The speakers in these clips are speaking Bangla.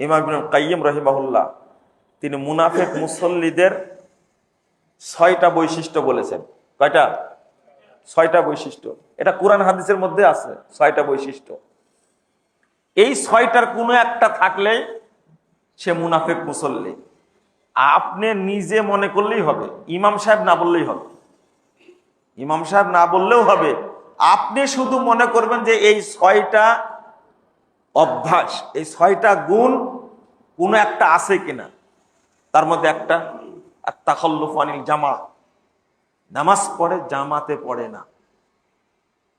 ইমাম কাইয়িম রহিমাহুল্লাহ, তিনি মুনাফেক মুসল্লিদের ছয়টা বৈশিষ্ট্য বলেছেন। কয়টা? ছয়টা বৈশিষ্ট্য। এটা কোরআন হাদিসের মধ্যে আছে, ছয়টা বৈশিষ্ট্য। এই ছয়টার কোনো একটা থাকলে সে মুনাফেক মুসল্লি। আপনি নিজে মনে করলেই হবে, ইমাম সাহেব না বললেই হবে। ইমাম সাহেব না বললেও হবে। আপনি শুধু মনে করবেন যে এই ছয়টা অভ্যাস, এই ছয়টা গুণ কোনো একটা আছে কিনা? তার মধ্যে একটা তাকল্লুফ আনিল জামা। নামাজ পড়ে, জামাতে পড়ে না।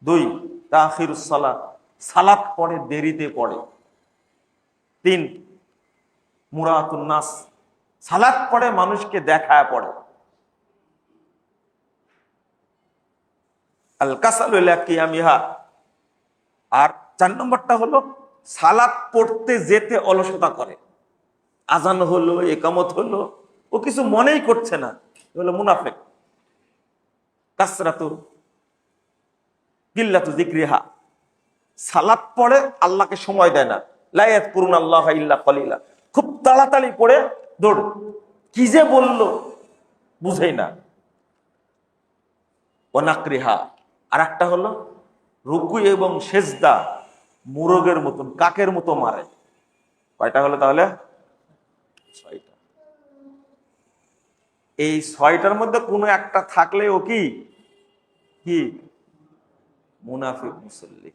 দুই তাহির সালাত। পড়ে, দেরিতে পড়ে। তিন, মুরাতুন সালাত পড়ে, মানুষকে দেখায় পড়ে। আর চার নম্বরটা হলো সালাত পড়তে যেতে অলসতা করে। আজান হলো, একামত হলো, ও কিছু মনেই করছে না। হলো মুনাফেক। কাসরাতু গিল্লাতু জিক্রিহা সালাত পড়ে আল্লাহকে সময় দেয় না। লায়াত করুন আল্লাহ ইল্লা কলিলা। খুব তাড়াতাড়ি পড়ে দৌড়। কি যে বলল বুঝেই না। অনাক্রিহা আর একটা হলো রুকু এবং সেজদা। মুরগের মতন, কাকের মতো মারে। কয়টা হলো তাহলে? ছয়টা। এই ছয়টার মধ্যে কোনো একটা থাকলে ও কি? মুনাফিক মুসল্লি।